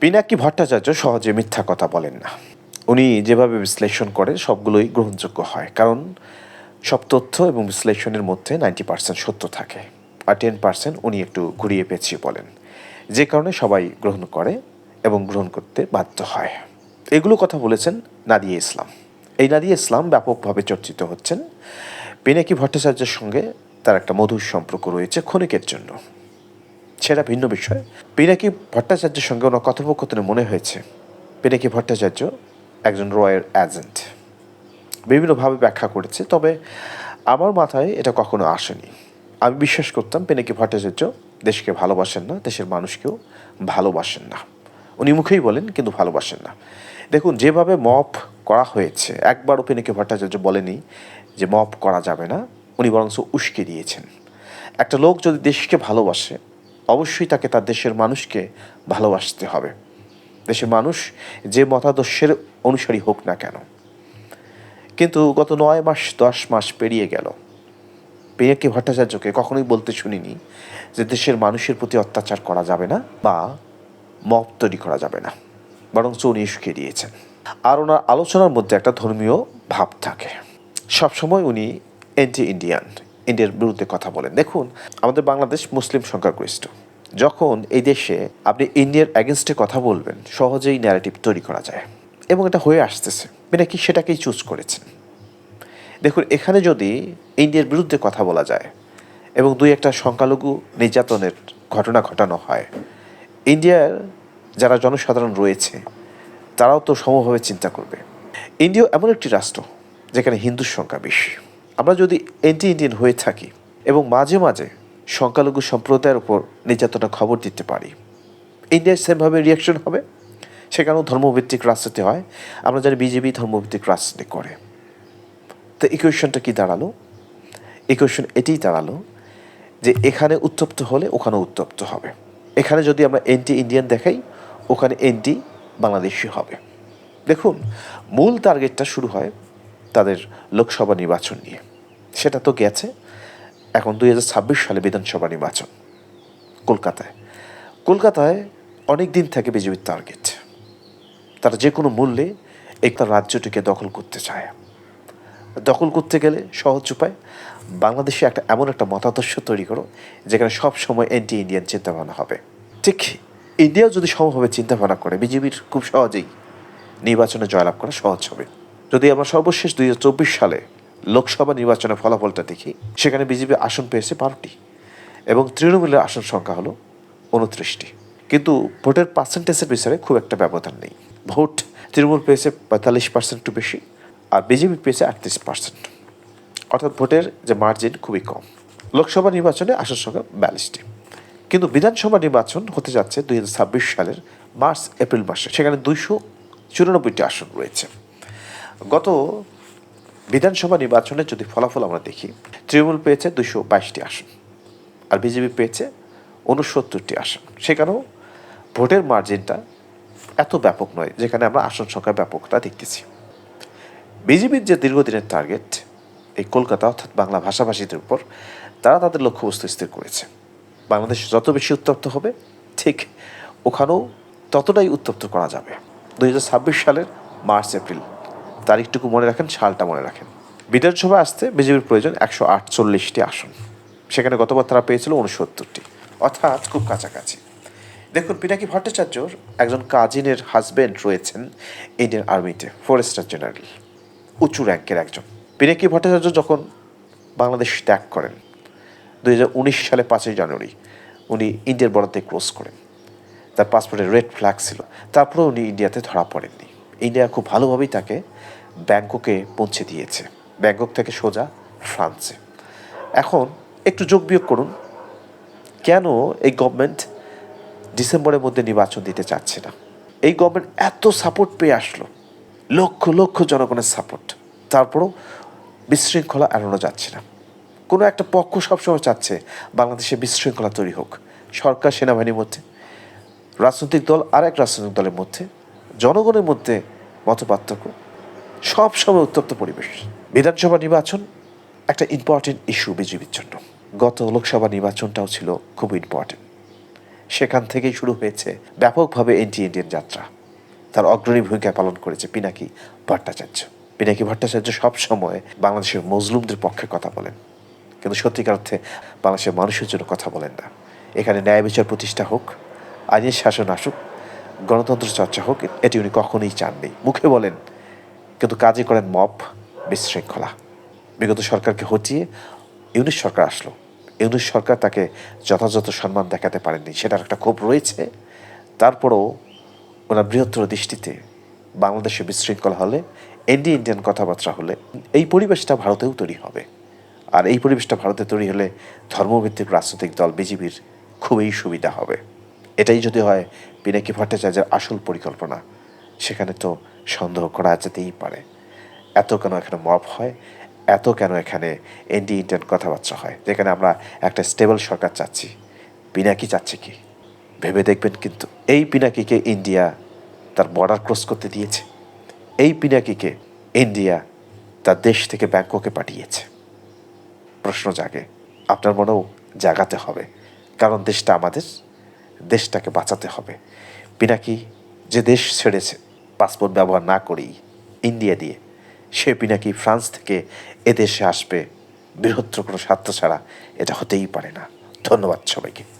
পিনাকি ভট্টাচার্য সহজে মিথ্যা কথা বলেন না। উনি যেভাবে বিশ্লেষণ করে সবগুলোই গ্রহণযোগ্য হয়। কারণ সব তথ্য এবং বিশ্লেষণের মধ্যে নাইনটি পার্সেন্ট সত্য থাকে আর টেন পার্সেন্ট উনি একটু ঘুরিয়ে পেঁচিয়ে বলেন। যে কারণে সবাই গ্রহণ করে এবং গ্রহণ করতে বাধ্য হয়। এগুলো কথা বলেছেন নাদিয়া ইসলাম। এই নাদিয়া ইসলাম ব্যাপকভাবে চর্চিত হচ্ছেন। পিনাকি ভট্টাচার্যের সঙ্গে তার একটা মধুর সম্পর্ক রয়েছে ক্ষণিকের জন্য। সেটা ভিন্ন বিষয়। পিনাকি ভট্টাচার্যের সঙ্গে ওনার কথোপকথনে মনে হয়েছে। পিনাকি ভট্টাচার্য একজন রয়ের এজেন্ট বিভিন্নভাবে ব্যাখ্যা করেছে, তবে আমার মাথায় এটা কখনো আসেনি। আমি বিশ্বাস করতাম পিনাকি ভট্টাচার্য দেশকে ভালোবাসেন না, দেশের মানুষকেও ভালোবাসেন না। উনি মুখেই বলেন, কিন্তু ভালোবাসেন না। দেখুন, যেভাবে মপ করা হয়েছে, একবারও পিনাকি ভট্টাচার্য বলেনি যে মপ করা যাবে না, উনি বরং উস্কে দিয়েছেন। একটা লোক যদি দেশকে ভালোবাসে অবশ্যই তাকে তার দেশের মানুষকে ভালোবাসতে হবে। দেশের মানুষ যে মতাদর্শের অনুসারী হোক না কেন। কিন্তু গত নয় মাস, দশ মাস পেরিয়ে গেল। পিনাকি ভট্টাচার্যকে কখনোই বলতে শুনিনি যে দেশের মানুষের প্রতি অত্যাচার করা যাবে না বা মপ তৈরি করা যাবে না বরং উনি শুকিয়ে দিয়েছেন। আর ওনার আলোচনার মধ্যে একটা ধর্মীয় ভাব থাকে। সবসময় উনি অ্যান্টি ইন্ডিয়ান ইন্ডিয়ার বিরুদ্ধে কথা বলেন। দেখুন, আমাদের বাংলাদেশ মুসলিম সংখ্যাগরিষ্ঠ যখন এই দেশে আপনি ইন্ডিয়ার অ্যাগেনস্টে কথা বলবেন, সহজেই ন্যারেটিভ তৈরি করা যায়। এবং এটা হয়ে আসতেছে। কি সেটাকেই চুজ করেছেন? দেখুন, এখানে যদি ইন্ডিয়ার বিরুদ্ধে কথা বলা যায় এবং দুই একটা সংখ্যালঘু নির্যাতনের ঘটনা ঘটানো হয়, ইন্ডিয়ার যারা জনসাধারণ রয়েছে, তারাও তো সমভাবে চিন্তা করবে। ইন্ডিয়া এমন একটি রাষ্ট্র যেখানে হিন্দুর সংখ্যা বেশি। আমরা যদি অ্যান্টি ইন্ডিয়ান হয়ে থাকি এবং মাঝে মাঝে সংখ্যালঘু সম্প্রদায়ের উপর নির্যাতনের খবর দিতে পারি ইন্ডিয়ায় সেমভাবে রিয়াকশন হবে। সেখানেও ধর্মভিত্তিক রাজনীতি হয়। আমরা জানি বিজেপি ধর্মভিত্তিক রাজনীতি করে। তো ইকুয়েশনটা কি দাঁড়াল? ইকুয়েশন এটিই দাঁড়াল যে এখানে উত্তপ্ত হলে ওখানে উত্তপ্ত হবে। এখানে যদি আমরা এন্টি ইন্ডিয়ান দেখাই, ওখানে এন্টি বাংলাদেশি হবে। দেখুন, মূল টার্গেটটা শুরু হয় তাদের লোকসভা নির্বাচন নিয়ে। সেটা তো গেছে। এখন দুই হাজার ছাব্বিশ সালে বিধানসভা নির্বাচন কলকাতায়। কলকাতায় অনেক দিন থেকে বিজেপির টার্গেট। তারা যে কোনো মূল্যে এই তার রাজ্যটিকে দখল করতে চায়। দখল করতে গেলে সহজ উপায়, বাংলাদেশে একটা এমন একটা মতাদর্শ তৈরি করো, যেখানে সব সময় অ্যান্টি ইন্ডিয়ান চিন্তাভাবনা হবে। ঠিক ইন্ডিয়াও যদি সমভাবে চিন্তাভাবনা করে, বিজেপির খুব সহজেই নির্বাচনে জয়লাভ করা সহজ হবে। যদি আমরা সর্বশেষ দুই হাজার চব্বিশ সালে লোকসভা নির্বাচনের ফলাফলটা দেখি, সেখানে বিজেপি আসন পেয়েছে বারোটি এবং তৃণমূলের আসন সংখ্যা হলো উনত্রিশটি কিন্তু ভোটের পার্সেন্টেজের বিচারে খুব একটা ব্যবধান নেই। ভোট তৃণমূল পেয়েছে পঁয়তাল্লিশ পার্সেন্ট একটু বেশি আর বিজেপি পেয়েছে আটত্রিশ পার্সেন্ট অর্থাৎ ভোটের যে মার্জিন খুবই কম। লোকসভা নির্বাচনে আসন সংখ্যা বিয়াল্লিশটি। কিন্তু বিধানসভা নির্বাচন হতে যাচ্ছে দুই হাজার ছাব্বিশ সালের মার্চ এপ্রিল মাসে। সেখানে দুইশো চুরানব্বইটি আসন রয়েছে। গত বিধানসভা নির্বাচনের যদি ফলাফল আমরা দেখি, তৃণমূল পেয়েছে দুশো বাইশটি আসন আর বিজেপি পেয়েছে উনসত্তরটি আসন। সেখানেও ভোটের মার্জিনটা এত ব্যাপক নয়, যেখানে আমরা আসন সংখ্যা ব্যাপকতা দেখতেছি। বিজেপির যে দীর্ঘদিনের টার্গেট এই কলকাতা অর্থাৎ বাংলা ভাষাভাষীদের উপর, তারা তাদের লক্ষ্যবস্তু স্থির করেছে। বাংলাদেশ যত বেশি উত্তপ্ত হবে, ঠিক ওখানেও ততটাই উত্তপ্ত করা যাবে। দু হাজার ছাব্বিশ সালের মার্চ, এপ্রিল তারিখটুকু মনে রাখেন, সালটা মনে রাখেন। বিধানসভা আসতে বিজেপির প্রয়োজন একশো আটচল্লিশটি আসন। সেখানে গতবার তারা পেয়েছিল উনসত্তরটি। অর্থাৎ খুব কাছাকাছি। দেখুন, পিনাকি ভট্টাচার্যর একজন কাজিনের হাজব্যান্ড রয়েছেন ইন্ডিয়ান আর্মিতে ফরেস্টার জেনারেল উঁচু র্যাঙ্কের একজন। পিনাকি ভট্টাচার্য যখন বাংলাদেশ ত্যাগ করেন দু উনিশ সালে পাঁচই জানুয়ারি, উনি ইন্ডিয়ার বরাদ্দে ক্রস করেন। তার পাসপোর্টে রেড ফ্ল্যাগ ছিল। তারপরে উনি ইন্ডিয়াতে ধরা পড়েননি। ইন্ডিয়া খুব ভালোভাবেই তাকে ব্যাংককে পৌঁছে দিয়েছে। ব্যাংকক থেকে সোজা ফ্রান্সে। এখন একটু যোগ বিয়োগ করুন। কেন এই গভর্নমেন্ট ডিসেম্বরের মধ্যে নির্বাচন দিতে চাচ্ছে না? এই গভর্নমেন্ট এত সাপোর্ট পেয়ে আসলো। লক্ষ লক্ষ জনগণের সাপোর্ট তারপরও বিশৃঙ্খলা এড়ানো যাচ্ছে না। কোনো একটা পক্ষ সবসময় চাচ্ছে বাংলাদেশে বিশৃঙ্খলা তৈরি হোক। সরকার, সেনাবাহিনীর মধ্যে। রাজনৈতিক দল আর এক রাজনৈতিক দলের মধ্যে। জনগণের মধ্যে মত পার্থক্য সব সময় উত্তপ্ত পরিবেশ। বিধানসভা নির্বাচন একটা ইম্পর্টেন্ট ইস্যু বিজেপির জন্য। গত লোকসভা নির্বাচনটাও ছিল খুব ইম্পর্টেন্ট সেখান থেকেই শুরু হয়েছে ব্যাপকভাবে এন্টি ইন্ডিয়ান যাত্রা। তার অগ্রণী ভূমিকা পালন করেছে পিনাকি ভট্টাচার্য। পিনাকি ভট্টাচার্য সবসময় বাংলাদেশের মজলুমদের পক্ষে কথা বলেন। কিন্তু সত্যিকার অর্থে বাংলাদেশের মানুষের জন্য কথা বলেন না। এখানে ন্যায় বিচার প্রতিষ্ঠা হোক, আইনের শাসন আসুক গণতন্ত্র চর্চা হোক, এটি উনি কখনোই চাননি। মুখে বলেন, কিন্তু কাজে করেন মপ বিশৃঙ্খলা। বিগত সরকারকে হটিয়ে ইউনিশ সরকার আসলো। ইউনিশ সরকার তাকে যথাযথ সম্মান দেখাতে পারেননি, সেটার একটা ক্ষোভ রয়েছে। তারপরও ওনার বৃহত্তর দৃষ্টিতে বাংলাদেশে বিশৃঙ্খলা হলে ইন্ডি ইন্ডিয়ান কথাবার্তা হলে, এই পরিবেশটা ভারতেও তৈরি হবে। আর এই পরিবেশটা ভারতে তৈরি হলে ধর্মভিত্তিক রাজনৈতিক দল বিজেপির খুবই সুবিধা হবে। এটাই যদি হয় পিনাকি ভট্টাচার্যের আসল পরিকল্পনা? সেখানে তো সন্দেহ করা যেতেই পারে। এত কেন এখানে মব হয়? এত কেন এখানে এনডি ইন্ডিয়ান কথাবার্তা হয়? যেখানে আমরা একটা স্টেবল সরকার চাচ্ছি। পিনাকি চাচ্ছে কি? ভেবে দেখবেন কিন্তু এই পিনাকিকে ইন্ডিয়া তার বর্ডার ক্রস করতে দিয়েছে? এই পিনাকিকে ইন্ডিয়া তার দেশ থেকে ব্যাংককে পাঠিয়েছে? প্রশ্ন জাগে। আপনার মনেও জাগাতে হবে। কারণ দেশটা আমাদের দেশটাকে বাঁচাতে হবে। পিনাকি যে দেশ ছেড়েছে, পাসপোর্ট ব্যবহার না করেই ইন্ডিয়া দিয়ে, সে পিনাকি ফ্রান্স থেকে এদেশে আসবে। বৃহত্তর কোনো স্বার্থ ছাড়া এটা হতেই পারে না। ধন্যবাদ সবাইকে।